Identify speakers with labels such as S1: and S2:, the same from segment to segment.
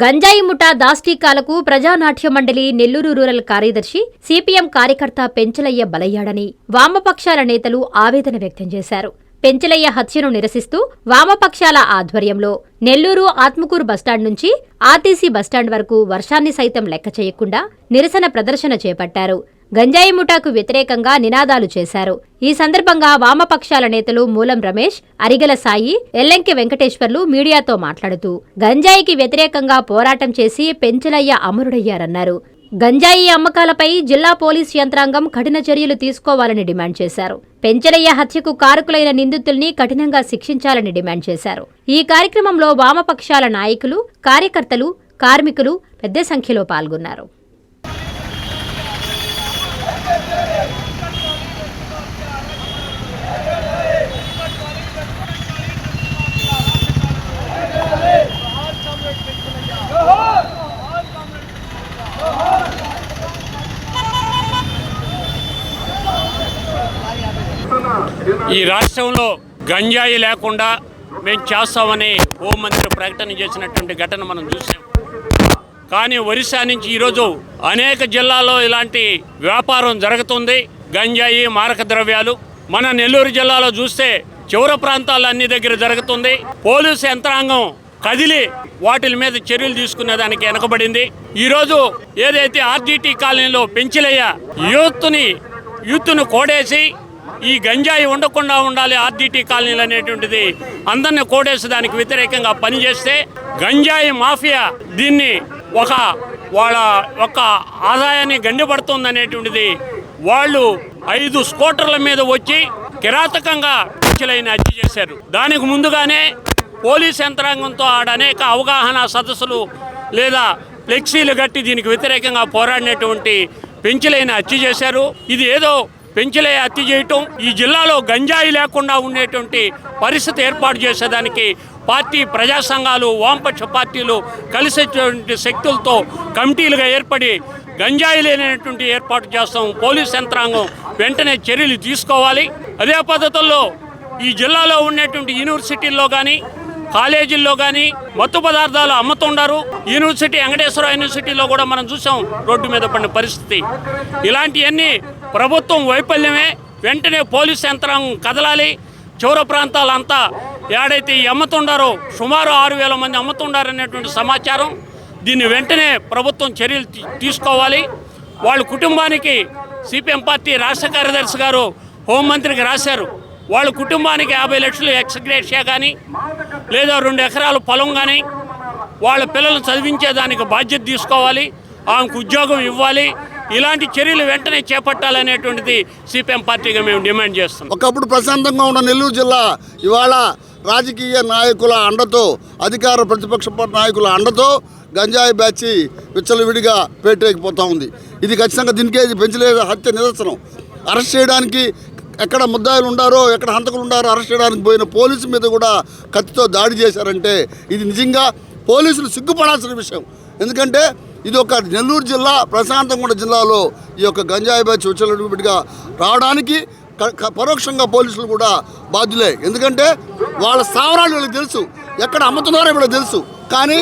S1: గంజాయి ముఠా దాష్టీకాలకు ప్రజానాట్య మండలి నెల్లూరు రూరల్ కార్యదర్శి సిపిఎం కార్యకర్త పెంచలయ్య బలయ్యాడని వామపక్షాల నేతలు ఆవేదన వ్యక్తం చేశారు. పెంచలయ్య హత్యను నిరసిస్తూ వామపక్షాల ఆధ్వర్యంలో నెల్లూరు ఆత్మకూరు బస్టాండ్ నుంచి ఆర్టీసీ బస్టాండ్ వరకు వర్షాన్ని సైతం లెక్క చేయకుండా నిరసన ప్రదర్శన చేపట్టారు. గంజాయి ముఠాకు వ్యతిరేకంగా నినాదాలు చేశారు. ఈ సందర్భంగా వామపక్షాల నేతలు మూలం రమేష్ అరిగల సాయి ఎల్లంకి వెంకటేశ్వర్లు మీడియాతో మాట్లాడుతూ గంజాయికి వ్యతిరేకంగా పోరాటం చేసి పెంచలయ్య అమరుడయ్యారన్నారు. గంజాయి అమ్మకాలపై జిల్లా పోలీస్ యంత్రాంగం కఠిన చర్యలు తీసుకోవాలని డిమాండ్ చేశారు. పెంచలయ్య హత్యకు కారకులైన నిందితుల్ని కఠినంగా శిక్షించాలని డిమాండ్ చేశారు. ఈ కార్యక్రమంలో వామపక్షాల నాయకులు కార్యకర్తలు కార్మికులు పెద్ద సంఖ్యలో పాల్గొన్నారు.
S2: ఈ రాష్ట్రంలో గంజాయి లేకుండా మేము చేస్తామని హోంమంత్రి ప్రకటన చేసినటువంటి ఘటన మనం చూసాం. కానీ ఒరిస్సా నుంచి ఈరోజు అనేక జిల్లాల్లో ఇలాంటి వ్యాపారం జరుగుతుంది. గంజాయి మారక ద్రవ్యాలు. మన నెల్లూరు జిల్లాలో చూస్తే చివర ప్రాంతాల్లో అన్ని దగ్గర జరుగుతుంది. పోలీసు యంత్రాంగం కదిలి వాటి మీద చర్యలు తీసుకునే దానికి వెనకబడింది. ఈరోజు ఏదైతే ఆర్జీటీ కాలనీలో పెంచిలయ్య యూత్ని యూత్ను కోడేసి ఈ గంజాయి ఉండకుండా ఉండాలి ఆర్డిటి కాలనీలు అనేటువంటిది. అందరిని కోడేసి దానికి వ్యతిరేకంగా పనిచేస్తే గంజాయి మాఫియా దీన్ని ఒక వాళ్ళ ఒక ఆదాయాన్ని గండిపడుతుంది అనేటువంటిది వాళ్ళు ఐదు స్కూటర్ల మీద వచ్చి కిరాతకంగా పిచ్చిలైన హత్య చేశారు. దానికి ముందుగానే పోలీస్ యంత్రాంగంతో ఆడ అనేక అవగాహన సదస్సులు లేదా ఫ్లెక్సీలు కట్టి దీనికి వ్యతిరేకంగా పోరాడినటువంటి పెంచులైన హత్య చేశారు. ఇది ఏదో పెంచలే హత్య చేయటం ఈ జిల్లాలో గంజాయి లేకుండా ఉండేటువంటి పరిస్థితి ఏర్పాటు చేసేదానికి పార్టీ ప్రజా సంఘాలు వామపక్ష పార్టీలు కలిసేటువంటి శక్తులతో కమిటీలుగా ఏర్పడి గంజాయి లేనటువంటి ఏర్పాటు చేస్తాం. పోలీస్ యంత్రాంగం వెంటనే చర్యలు తీసుకోవాలి. అదే పద్ధతుల్లో ఈ జిల్లాలో ఉన్నటువంటి యూనివర్సిటీల్లో కానీ కాలేజీల్లో కానీ మత్తు పదార్థాలు అమ్ముతుండారు. యూనివర్సిటీ వెంకటేశ్వర యూనివర్సిటీలో కూడా మనం చూసాం రోడ్డు మీద పడిన పరిస్థితి. ఇలాంటివన్నీ ప్రభుత్వం వైఫల్యమే. వెంటనే పోలీస్ యంత్రాంగం కదలాలి. చివర ప్రాంతాలంతా ఏడైతే అమ్ముతుండారో సుమారు ఆరు వేల మంది అమ్ముతుండారనేటువంటి సమాచారం. దీన్ని వెంటనే ప్రభుత్వం చర్యలు తీసుకోవాలి. వాళ్ళ కుటుంబానికి సిపిఎం పార్టీ రాష్ట్ర కార్యదర్శి గారు హోంమంత్రికి రాశారు. వాళ్ళ కుటుంబానికి యాభై లక్షలు ఎక్స్గ్రేషియా కానీ లేదా రెండు ఎకరాల పొలం కానీ వాళ్ళ పిల్లలు చదివించేదానికి బాధ్యత తీసుకోవాలి. ఆమెకు ఉద్యోగం ఇవ్వాలి. ఇలాంటి చర్యలు వెంటనే చేపట్టాలనేటువంటిది సిపిఎం పార్టీగా మేము డిమాండ్ చేస్తున్నాం.
S3: ఒకప్పుడు ప్రశాంతంగా ఉన్న నెల్లూరు జిల్లా ఇవాళ రాజకీయ నాయకుల అండతో అధికార ప్రతిపక్ష నాయకుల అండతో గంజాయి బ్యాచి విచ్చలవిడిగా పేటేకిపోతూ ఉంది. ఇది ఖచ్చితంగా దీనికే ఇది పెంచలేదు హత్య నిదర్శనం. అరెస్ట్ చేయడానికి ఎక్కడ ముద్దాయిలు ఉండారో ఎక్కడ హంతకులు ఉండారో అరెస్ట్ చేయడానికి పోయిన పోలీసు మీద కూడా కత్తితో దాడి చేశారంటే ఇది నిజంగా పోలీసులు సిగ్గుపడాల్సిన విషయం. ఎందుకంటే ఇది ఒక నెల్లూరు జిల్లా ప్రశాంతంగూడ జిల్లాలో ఈ యొక్క గంజాయి బ్యాచ్ విచ్చలవిడిగా రావడానికి పరోక్షంగా పోలీసులు కూడా బాధ్యులే. ఎందుకంటే వాళ్ళ స్థావరాలు వీళ్ళకి తెలుసు. ఎక్కడ అమ్ముతున్నారో వీళ్ళకి తెలుసు. కానీ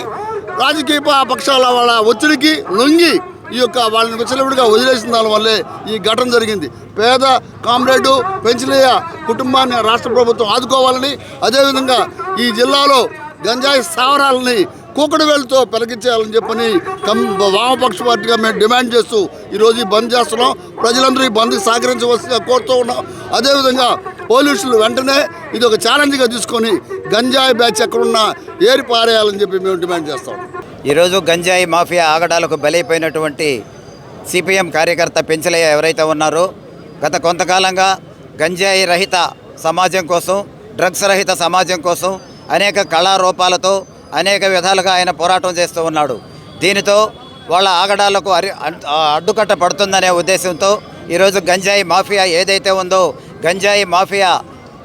S3: రాజకీయ పక్షాల వాళ్ళ ఒత్తిడికి లొంగి ఈ యొక్క వాళ్ళని విచ్చలవిడిగా వదిలేసిన దానివల్లే ఈ ఘటన జరిగింది. పేద కామ్రేడు పెంచలేయ కుటుంబాన్ని రాష్ట్ర ప్రభుత్వం ఆదుకోవాలని అదేవిధంగా ఈ జిల్లాలో గంజాయి స్థావరాలని కూకడు వేలతో పెలగించేయాలని చెప్పని కం వామపక్ష పార్టీగా మేము డిమాండ్ చేస్తూ ఈరోజు ఈ బంద్ చేస్తున్నాం. ప్రజలందరూ ఈ బంద్కి సహకరించవలసిందిగా కోరుతూ ఉన్నాం. అదేవిధంగా పోలీసులు వెంటనే ఇది ఒక ఛాలెంజ్గా తీసుకొని గంజాయి బ్యాచ్ ఎక్కడున్నా ఏరి పారేయాలని చెప్పి మేము డిమాండ్ చేస్తాం
S4: ఈరోజు గంజాయి మాఫియా ఆగడాలకు బలైపోయినటువంటి సిపిఎం కార్యకర్త పెంచలయ్య ఎవరైతే ఉన్నారో గత కొంతకాలంగా గంజాయి రహిత సమాజం కోసం డ్రగ్స్ రహిత సమాజం కోసం అనేక కళారూపాలతో అనేక విధాలుగా ఆయన పోరాటం చేస్తూ ఉన్నాడు. దీనితో వాళ్ళ ఆగడాలకు అరి అడ్- అడ్డుకట్ట పడుతుందనే ఉద్దేశంతో ఈరోజు గంజాయి మాఫియా ఏదైతే ఉందో గంజాయి మాఫియా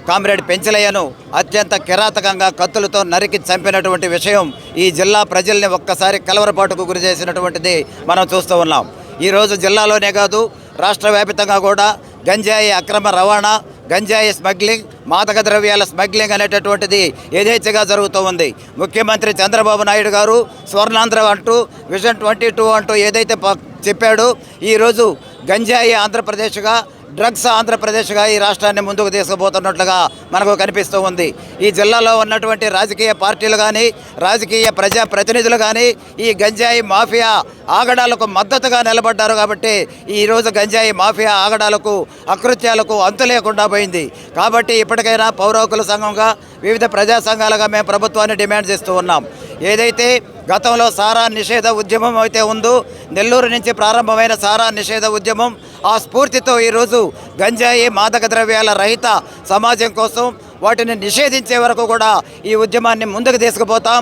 S4: కామ్రేడ్ పెంచలయ్యను అత్యంత కిరాతకంగా కత్తులతో నరికి చంపినటువంటి విషయం ఈ జిల్లా ప్రజల్ని ఒక్కసారి కలవరపాటుకు గురి చేసినటువంటిది మనం చూస్తూ ఉన్నాం. ఈరోజు జిల్లాలోనే కాదు రాష్ట్ర వ్యాప్తంగా కూడా గంజాయి అక్రమ రవాణా గంజాయి స్మగ్లింగ్ మాదక ద్రవ్యాల స్మగ్లింగ్ అనేటటువంటిది యథేచ్ఛగా జరుగుతూ ఉంది. ముఖ్యమంత్రి చంద్రబాబు నాయుడు గారు స్వర్ణాంధ్ర అంటూ విజన్ ట్వంటీ టూ అంటూ ఏదైతే చెప్పాడో ఈరోజు గంజాయి ఆంధ్రప్రదేశ్గా డ్రగ్స్ ఆంధ్రప్రదేశ్గా ఈ రాష్ట్రాన్ని ముందుకు తీసుకుపోతున్నట్లుగా మనకు కనిపిస్తూ ఉంది. ఈ జిల్లాలో ఉన్నటువంటి రాజకీయ పార్టీలు కానీ రాజకీయ ప్రజా ప్రతినిధులు కానీ ఈ గంజాయి మాఫియా ఆగడాలకు మద్దతుగా నిలబడ్డారు కాబట్టి ఈరోజు గంజాయి మాఫియా ఆగడాలకు అకృత్యాలకు అంతు లేకుండా పోయింది. కాబట్టి ఇప్పటికైనా పౌరకుల సంఘంగా వివిధ ప్రజా సంఘాలుగా మేము ప్రభుత్వాన్ని డిమాండ్ చేస్తూ ఉన్నాం. ఏదైతే గతంలో సారా నిషేధ ఉద్యమం అయితే ఉందో నెల్లూరు నుంచి ప్రారంభమైన సారా నిషేధ ఉద్యమం ఆ స్ఫూర్తితో ఈరోజు గంజాయి మాదక ద్రవ్యాల రహిత సమాజం కోసం వాటిని నిషేధించే వరకు కూడా ఈ ఉద్యమాన్ని ముందుకు తీసుకుపోతాం.